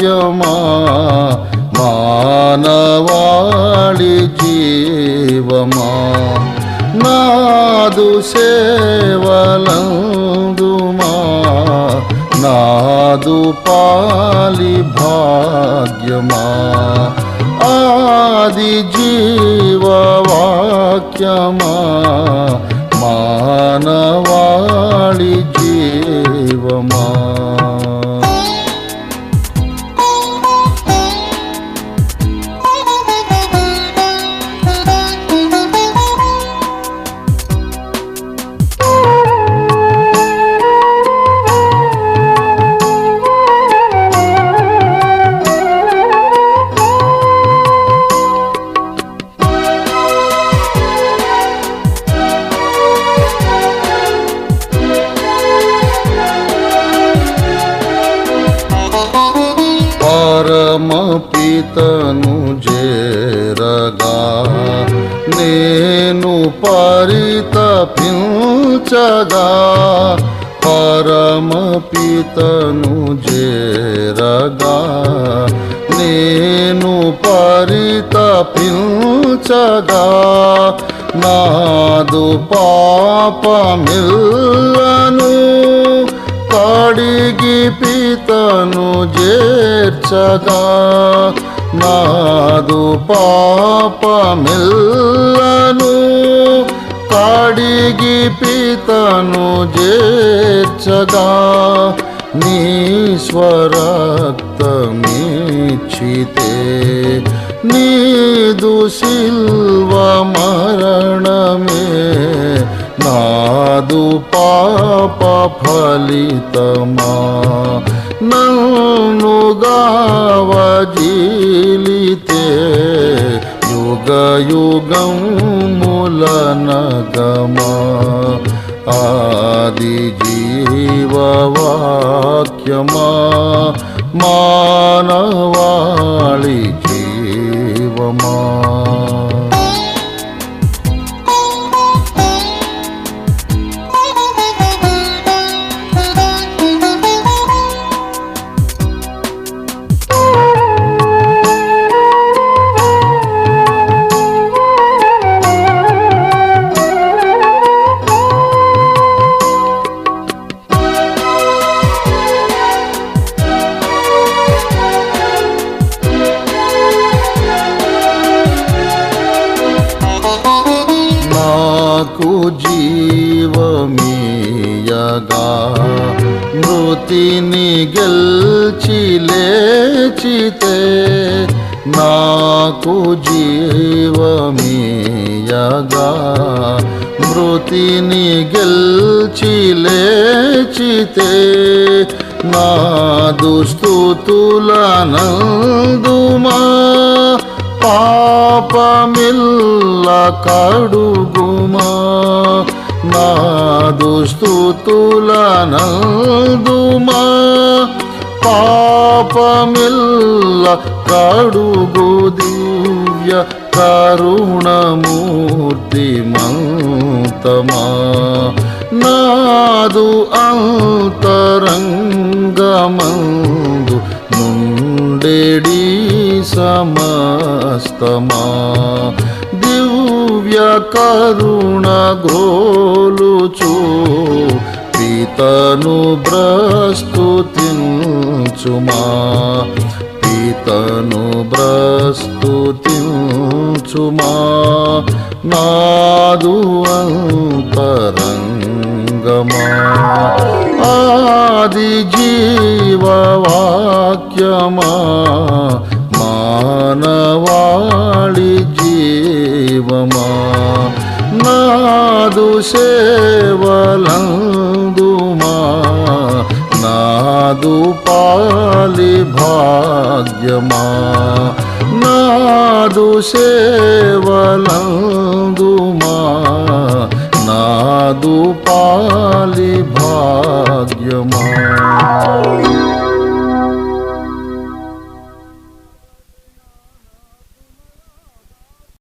వాక్యమా మానవాళి జీవమా? నాదు సేవలందుమా? నాదు పాలి భాగ్యమా? ఆది జీవవాక్యమా? మానవాళి జీవమా? పరమపితను చేరగా నేను పరితపించగా పరమపితను చేరగా నేను పరితపించగా నాదు పాపమిల్లను. అడిగి పితను చేర్చగా నాదు పాపమిల్లను. కడిగి పితను చేర్చగా నీ స్వరక్తమీచితే నీదు శిల్వ మరణమే. నాదు పాప ఫలితమా? నన్ను గావజీలితే యుగ యుగం ములనగమా ఆది జీవవాక్యమా? మానవాళికి को जीव मेयगा चिले चिते ना को जीव मियागा मेयगा मृति चिले चिते ना दुस्तु तुलनन्दुमा పాపమిల్ల కడుగుమా. నా దుస్తుతులనందుమా. పాపమిల్ల కడుగు దివ్య కరుణమూర్తి మంతమా నాదు అంతరంగమందు సమస్తమా దివ్య కరుణ గ్రోలుచు పితను బ్రస్తుతించుమా పితను బ్రస్తుతించుమా మానవాళి జీవమా నాదు సేవలందుమా నాదు పాలి భాగ్యమా నాదు సేవలందుమా నాదు పాలి భాగ్యమా